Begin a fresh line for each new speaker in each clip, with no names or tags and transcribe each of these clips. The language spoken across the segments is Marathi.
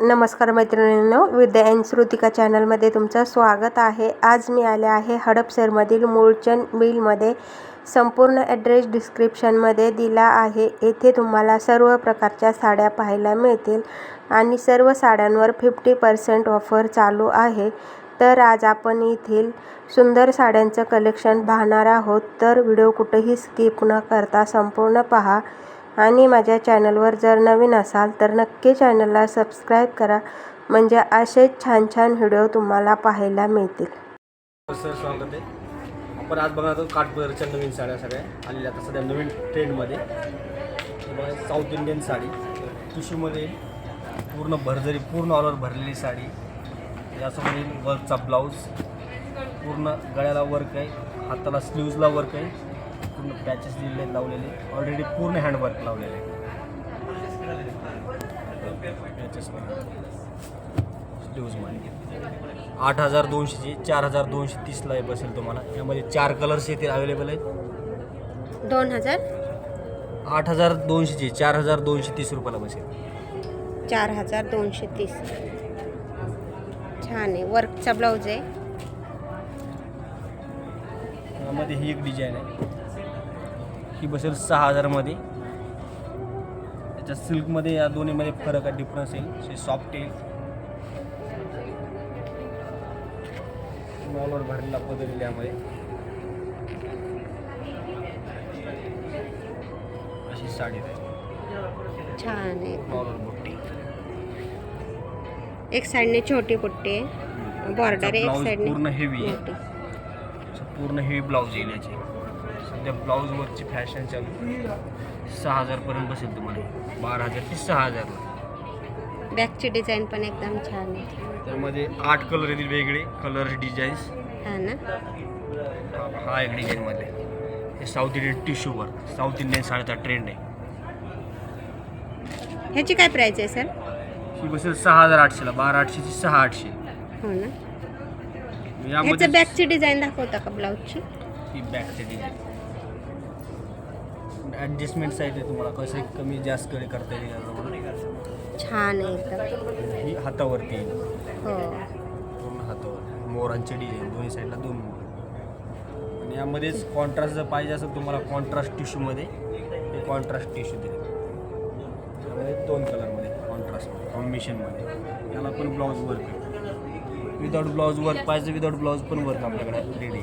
नमस्कार मैत्रिणींनो विद्या अँड श्रुतिका चॅनलमध्ये तुमचं स्वागत आहे. आज मी आले आहे हडपसरमधील मूळचंद मिलमध्ये. संपूर्ण ॲड्रेस डिस्क्रिप्शनमध्ये दिला आहे. येथे तुम्हाला सर्व प्रकारच्या साड्या पाहायला मिळतील आणि सर्व साड्यांवर फिफ्टी पर्सेंट ऑफर चालू आहे. तर आज आपण येथील सुंदर साड्यांचं कलेक्शन पाहणार आहोत. तर व्हिडिओ कुठेही स्किप न करता संपूर्ण पहा. आणि माझ्या चॅनलवर जर नवीन असाल तर नक्की चॅनलला सबस्क्राईब करा. म्हणजे असेच छान छान व्हिडिओ तुम्हाला पाहायला मिळतील.
सर स्वागत आहे. आपण आज बघा आहोत काठपदरच्या नवीन साड्या सगळ्या आलेल्या आता सध्या नवीन ट्रेंडमध्ये साऊथ इंडियन साडी. टिशूमध्ये पूर्ण भरजरी पूर्ण ऑलवर भरलेली साडी. यासोबत वर्कचा ब्लाऊज पूर्ण गळ्याला वर्क आहे. हाताला स्लीव्जला वर्क आहे. पूर्ण पॅचेस आहेत लावलेले. ऑलरेडी पूर्ण हँडवर्क लावलेले पॅचेस आठ हजार दोनशेची चार हजार दोनशे तीसला हे बसेल तुम्हाला. यामध्ये चार कलर्स येतील अवेलेबल आहेत.
दोन हजार?
आठ हजार दोनशेची चार हजार दोनशे तीस रुपयाला बसेल.
चार हजार दोनशे तीस. छान आहे. वर्कचा ब्लाऊज आहे.
यामध्ये ही एक डिझाईन आहे. ही बसेल सहा हजारमध्ये. याच्या सिल्कमध्ये या दोन्हीमध्ये फरक आहे डिफरन्स येईल हे सॉफ्ट येईल मॉलवर भरलेला पदर यामध्ये. अशी साडी आहे.
छान आहे.
मॉलवर बुट्टी
एक साईडने छोटी पुट्टी आहे. बॉर्डर एक साईडने
पूर्ण हेवी पूर्ण हेवी ब्लाऊज येईल याची. सध्या ब्लाऊजवरची फॅशन चालू सहा हजारपर्यंत बसेल तुम्हाला. बारा हजार ते सहा हजारला
बॅकची डिझाईन पण एकदम छान आहे.
त्यामध्ये आठ कलर येतील वेगळे कलर डिझाईन्स
हा ना?
हा एक डिझाईनमध्ये हे साऊथ इंडियन टिश्यूवर साऊथ इंडियन साडीचा ट्रेंड आहे.
ह्याची काय प्राईस आहे सर
ही बसेल सहा हजार आठशेला बारा आठशेची सहा आठशे.
हो ना? ह्याचं बॅकची डिझाईन दाखवता का ब्लाऊजची
ही बॅकचे डिझाईन ॲडजस्टमेंट साईड आहे तुम्हाला कसं कमी जास्त कडे करता येईल.
छान आहे एकदम.
ही हातावरती येईल
हो.
पूर्ण हातावर. मोरांचे डिझाईन दोन्ही साईडला दोन मोर. आणि यामध्येच कॉन्ट्रास्ट जर पाहिजे असेल तुम्हाला कॉन्ट्रास्ट टिश्यूमध्ये हे कॉन्ट्रास्ट टिश्यू त्यामध्ये दोन कलरमध्ये कॉन्ट्रास्ट कॉम्बिनेशनमध्ये याला पण ब्लाऊज वर्क आहे. विदाऊट ब्लाऊज वर्क पाहिजे विदाऊट ब्लाऊज पण वर्क आपल्याकडे. रेडी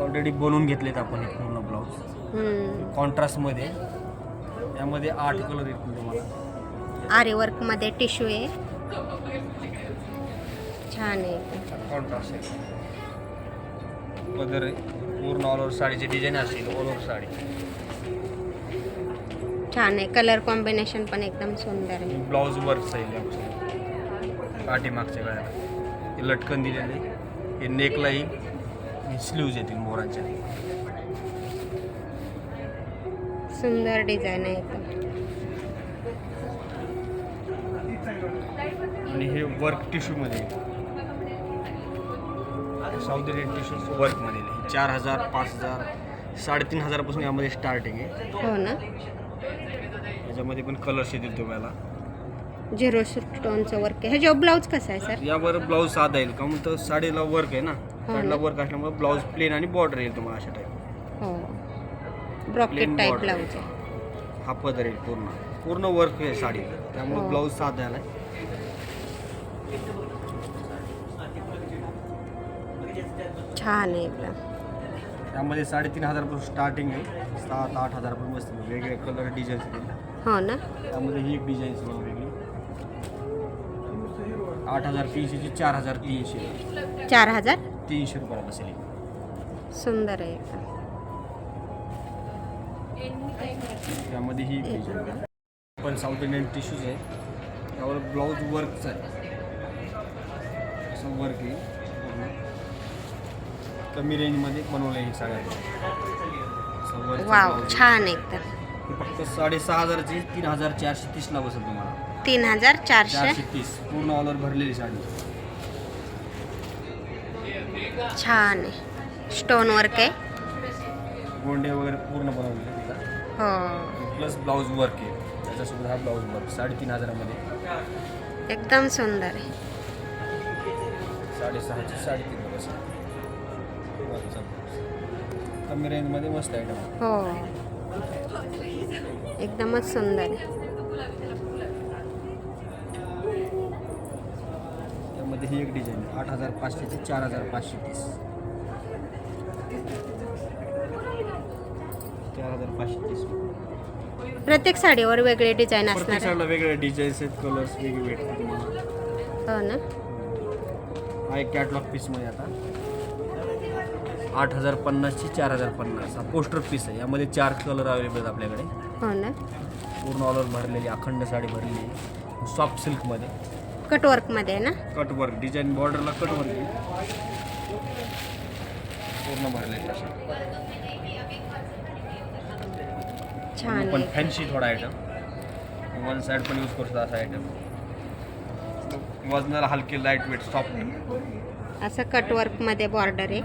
ऑलरेडी बनवून घेतलेत आपण हे पूर्ण ब्लाऊज. कॉन्ट्रास्टमध्ये. यामध्ये आठ कलर येतील तुम्हाला
आरी वर्कमध्ये टिश्यू आहे. छान आहे.
कॉन्ट्रास्ट आहे. पदर आहे. पूर्ण ऑल ओव्हर साडीची डिझाईन असेल ऑल ओव्हर साडी.
छान आहे. कलर कॉम्बिनेशन पण एकदम सुंदर आहे.
ब्लाऊज वर्क यापासून पाठीमागच्या गळ्याला. लटकन दिलेले हे नेकला येईल स्लीव्ज येतील मोरांच्या
सुंदर डिझाईन आहे एकदम
आणि हे वर्क टिश्यूमध्ये साऊथ इंडियन टिश्यू वर्कमध्ये येईल. चार हजार पाच हजार साडेतीन हजारापासून यामध्ये स्टार्टिंग आहे.
हो ना.
याच्यामध्ये पण कलर्स येतील तुम्हाला.
झिरो स्टोनचं वर्क आहे. ह्याच्यावर ब्लाऊज कसं आहे सर
यावर ब्लाऊज साधा येईल. का मग तर साडीला वर्क आहे ना. साडीला
ना.
वर्क असल्यामुळे ब्लाऊज प्लेन आणि बॉर्डर येईल तुम्हाला अशा टाईप
हो ब्रॉकेट टाईप. ब्लाऊज आहे.
हा पदर येईल पूर्ण. पूर्ण वर्क आहे साडी. त्यामुळे. ब्लाऊज साधा आलाय
छान आहे एकदम.
त्यामध्ये साडेतीन हजारपासून स्टार्टिंग आहे. सात आठ हजारपर्यंत बसतील वेगळे कलर डिझाईन्स येतील
हो ना?
त्यामध्ये ही एक डिझाईन येईल वेगळी. आठ हजार तीनशेची चार हजार तीनशे.
चार हजार?
तीनशे रुपयाला बसेल. ही.
सुंदर आहे एकदम.
त्यामध्ये ही एक डिझाईन पण साऊथ इंडियन टिश्यूज आहे. त्यावर ब्लाऊज वर्कचं आहे. असं वर्क आहे. कमी रेंजमध्ये बनवलं आहे सगळ्यात आहे.
छान आहे एकदम.
फक्त साडेसहा हजारची तीन हजार चारशे तीसला बसेल तुम्हाला
तीन हजार चारशे?
चारशे तीस. पूर्ण ऑलर भरलेली साडी.
छान आहे. स्टोन वर्क आहे.
गोंडे वगैरे पूर्ण आहे
हो
प्लस ब्लाऊज वर्क आहे. त्याच्यासोबत हा ब्लाऊज वर्क साडेतीन हजारामध्ये.
एकदम सुंदर आहे.
साडेसहाची साडेतीन बस कमी रेंजमध्ये मस्त आयटम
हो. एकदमच सुंदर आहे.
त्यामध्ये ही एक डिझाईन आठ हजार पाचशे ते चार हजार पाचशे तीस हजार पाचशे तीस
प्रत्येक साडीवर वेगळे डिझाईन
प्रत्येक
असणार आहे.
साईडला वेगळे डिझाईन्स आहेत कलर्स वेगळे भेटतात तुम्हाला.
हो ना.
हा एक कॅटलॉग पीसमध्ये आता. आठ हजार पन्नासची चार हजार पन्नास. हा पोस्टर पीस आहे. यामध्ये चार कलर अवेलेबल आहेत आपल्याकडे.
हो ना.
पूर्ण ऑल ओव्हर भरलेली अखंड साडी भरलेली सॉफ्ट सिल्कमध्ये
कटवर्कमध्ये आहे ना?
कट वर्क डिझाईन बॉर्डरला कट वर्क आहे. पूर्ण भरलेली
छान
पण फॅन्सी थोडा आयटम वन साईड पण यूज करू शकता असा आयटम वजनाला हलके लाइट वेट सॉफ्ट
असं कटवर्कमध्ये बॉर्डर आहे.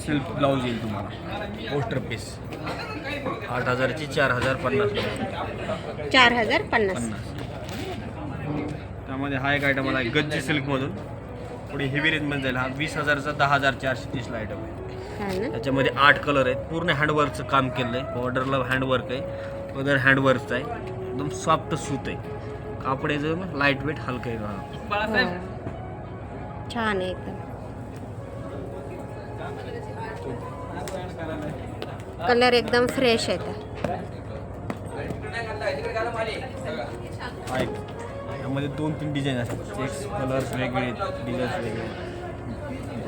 सिल्क ब्लाऊज येईल तुम्हाला. पोस्टर पीस आठ हजारची चार हजार पन्नास.
चार हजार पन्नास.
पन्नास. त्यामध्ये हा एक आयटम आला गज्जी सिल्कमधून पुढे हेवी रेंजमध्ये जाईल. हा वीस हजारचा दहा हजार चारशे तीसला आयटम आहे. त्याच्यामध्ये आठ कलर आहेत. पूर्ण हँडवर्कचं काम केलं आहे बॉर्डरला हँडवर्क आहे. पदर हँडवर्कचं आहे. एकदम सॉफ्ट सूत आहे. कापड एकदम लाइट वेट हलकं आहे.
हो. छान आहे एकदम. कलर एकदम फ्रेश
हा एक यामध्ये दोन तीन डिझाईन असतात कलर्स वेगळे डिझाईन्स वेगळे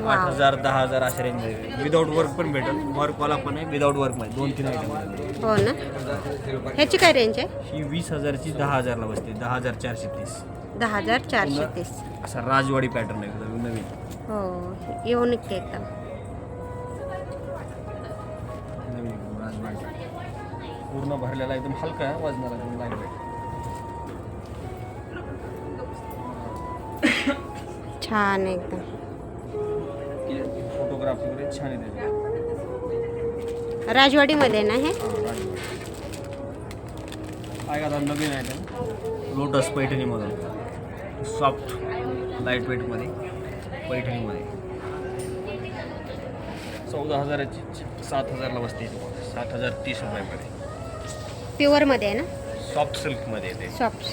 आठ. हजार दहा हजार अशा रेंज विदाऊट वर्क पण भेटेल. वर्कवाला पण आहे विदाऊट वर्कमध्ये दोन तीन आयटम
हो ना? ह्याची काय रेंज आहे?
ही वीस हजारची दहा हजारला बसते. दहा हजार चारशे तीस.
दहा हजार चारशे तीस.
असा राजवाडी पॅटर्न आहे एकदम नवीन.
हो युनिक आहे एकदम.
नवीन एकदम राजवाडी. पूर्ण भरलेला एकदम हलका आहे वजनाला एकदम लाइट
छान आहे एकदम.
वगैरे छान आहे त्याची
राजवाडीमध्ये ना हे?
काय आता नवीन आयटम लोटस पैठणीमधून सॉफ्ट लाइट वेटमध्ये पैठणीमध्ये. चौदा हजाराची सात हजारला बसते. सात हजार तीस रुपयामध्ये.
प्युअरमध्ये आहे ना?
सॉफ्ट सिल्कमध्ये येते
सॉफ्ट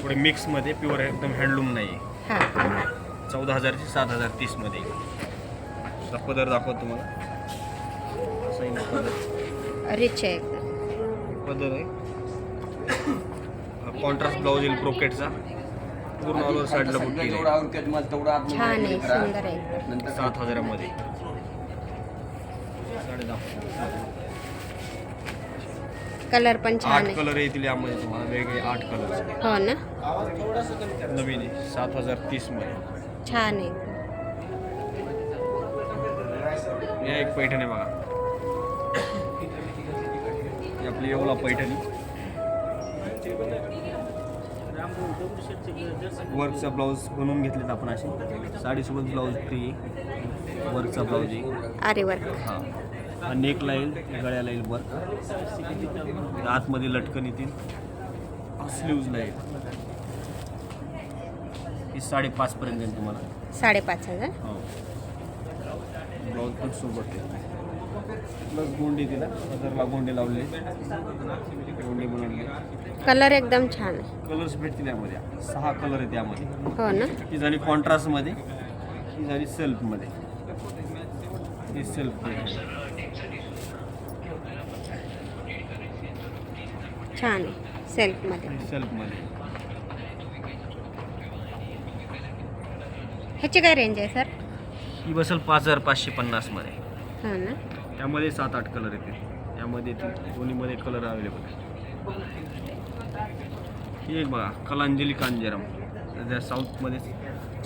पुढे मिक्समध्ये प्युअर एकदम हँडलूम नाही आहे
हां.
चौदा हजारची सात हजार तीसमध्ये. आता पदर दाखवतो तुम्हाला. असं येईल पदर
रिच आहे
पदर आहे. कॉन्ट्रास्ट ब्लाऊज येईल प्रोकेटचा पूर्ण ऑल ओव्हर साईडला बुक केली
छान आहे सुंदर आहे. एकदम
सात हजारामध्ये. साडे दहा
कलर पण छान
आठ
आहे.
कलर येतील यामध्ये तुम्हाला. वेगळे आठ कलर
हो ना?
नवीन आहे. सात हजार तीसमध्ये.
छान आहे.
या एक पैठणी बघा. ही आपली येवला पैठणी. वर्कचा ब्लाऊज बनवून घेतलेत आपण असे. साडीसोबत ब्लाऊज फ्री आहे वर्कचा ब्लाऊज आहे.
आरी वर्क.
हा. हा नेकला येईल गळ्याला येईल वर्क आतमध्ये लटकन येतील. स्लीव्जला येईल. ही साडेपाचपर्यंत येईल तुम्हाला.
साडेपाच हजार.
हो. पण सोबत आहे. प्लस गोंडी तिला पदरला गोंडी लावले. गोंडी बनवली.
कलर एकदम छान आहे.
कलर्स भेटतील यामध्ये. सहा कलर आहेत यामध्ये.
हो ना?
ही झाली कॉन्ट्रास्टमध्ये ही झाली सेल्फमध्ये ही सेल्फ
छान आहे. सेल्फमध्ये
सेल्फमध्ये
ह्याची काय रेंज आहे सर
ही बसेल पाच हजार पाचशे पन्नासमध्ये
हो ना?
त्यामध्ये सात आठ कलर येतील. त्यामध्ये ती दोन्हीमध्ये कलर अवेलेबल आहे. ही एक बघा कलांजली कांजेरम. सध्या साऊथमध्ये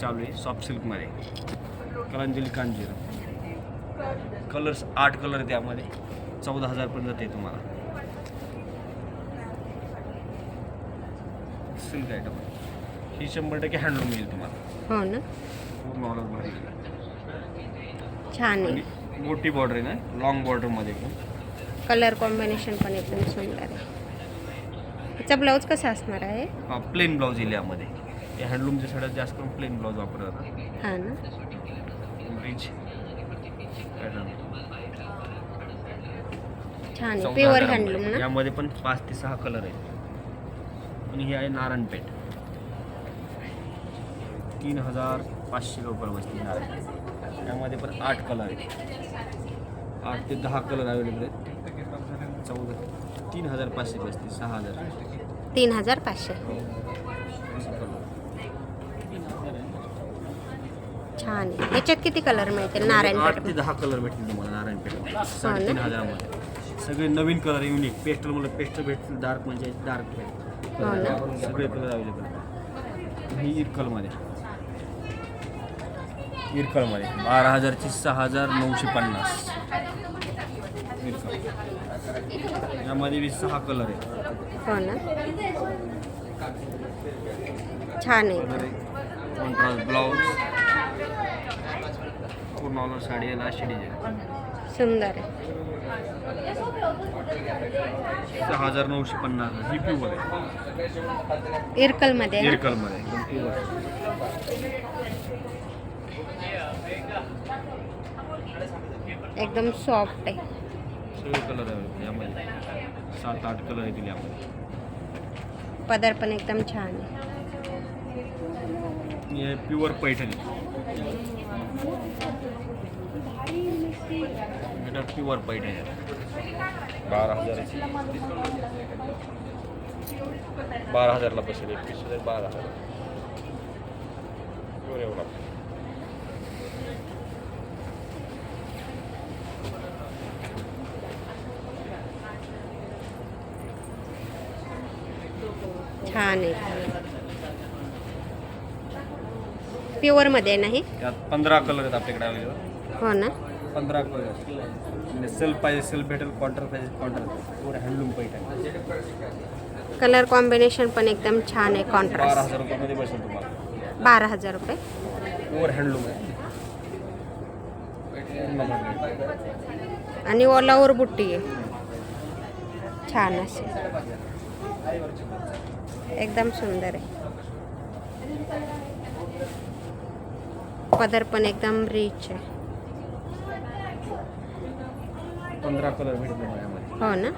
चालू आहे सॉफ्ट सिल्कमध्ये कलांजली कांजेरम. कलर्स आठ कलर आहे त्यामध्ये. चौदा हजारपर्यंत ते तुम्हाला. सिल्क आयटम ही शंभर टक्के हँडलूम येईल तुम्हाला.
हो ना?
पूर्ण ऑल ओव्हर
छान आहे.
मोठी बॉर्डर आहे ना? लॉंग बॉर्डरमध्ये एकदम
कलर कॉम्बिनेशन पण एकदम सुंदर आहे. ह्याचा ब्लाऊज कसा असणार आहे?
हा प्लेन ब्लाऊज येईल यामध्ये. हे हँडलूमच्या साड्या जास्त करून प्लेन ब्लाऊज वापरतात
हां ना?
पॅटर्न
छान प्युअर. हँडलूम ना?
यामध्ये पण पाच ते सहा कलर आहेत. आणि ही आहे नारायणपेठ तीन हजार पाचशे रुपये बसते नारायणपेठ यामध्ये पण आठ कलर आहेत. आठ ते दहा कलर अवेलेबल आहेत. चौदा तीन हजार पाचशे बसते सहा हजार
तीन हजार पाचशे छान आहे. ह्याच्यात किती कलर मिळतील? नारायण
आठ ते दहा कलर भेटतील तुम्हाला नारायणपेठ साडेतीन हजारामध्ये सगळे नवीन कलर युनिक पेस्टल मला पेस्टल भेटतील डार्क म्हणजे डार्क
हो ना.
सगळे कलर अवेलेबल आहेत. ही इरकलमध्ये. इरकलमध्ये बारा हजारची सहा हजार नऊशे पन्नास. इरकल यामध्ये बी सहा कलर आहेत.
हो ना. छान आहे.
कलर आहे. कॉन्ट्रास्ट ब्लाऊज पूर्ण ऑलर साडी आहे लास्ट डिझाईन
सुंदर आहे.
सहा हजार नऊशे पन्नास. ही प्युअर आहे.
इरकलमध्ये ना?
इरकलमध्ये एकदम
सॉफ्ट आहे.
सगळे कलर आहे यामध्ये. सात आठ कलर येतील यामध्ये
पदर पण एकदम छान आहे.
ही प्युअर पैठणी. प्युअर पैठणी. आहे. बारा हजाराची. बारा हजारला बसेल एक पीस आहे बारा हजार. एवढा.
छान आहे. प्युअरमध्ये आहे ना हे?
त्यात पंधरा कलर आहेत आपल्याकडे अवेलेबल
हो ना?
पंधरा कलर म्हणजे सेल्फ पाहिजे सेल्फ भेटेल कॉन्टर पाहिजे कॉन्टर पूर्ण हँडलूम पैठणी
कलर कॉम्बिनेशन पण एकदम छान आहे
बारा
कॉन्ट्रास्ट
हजार रुपयामध्ये बसेल तुम्हाला.
बारा हजार रुपये.
प्युअर हँडलूम आहे. पूर्ण.
आणि ओलावर बुट्टी आहे. छान असे. एकदम सुंदर आहे. पदर पण एकदम रिच आहे. हो ना?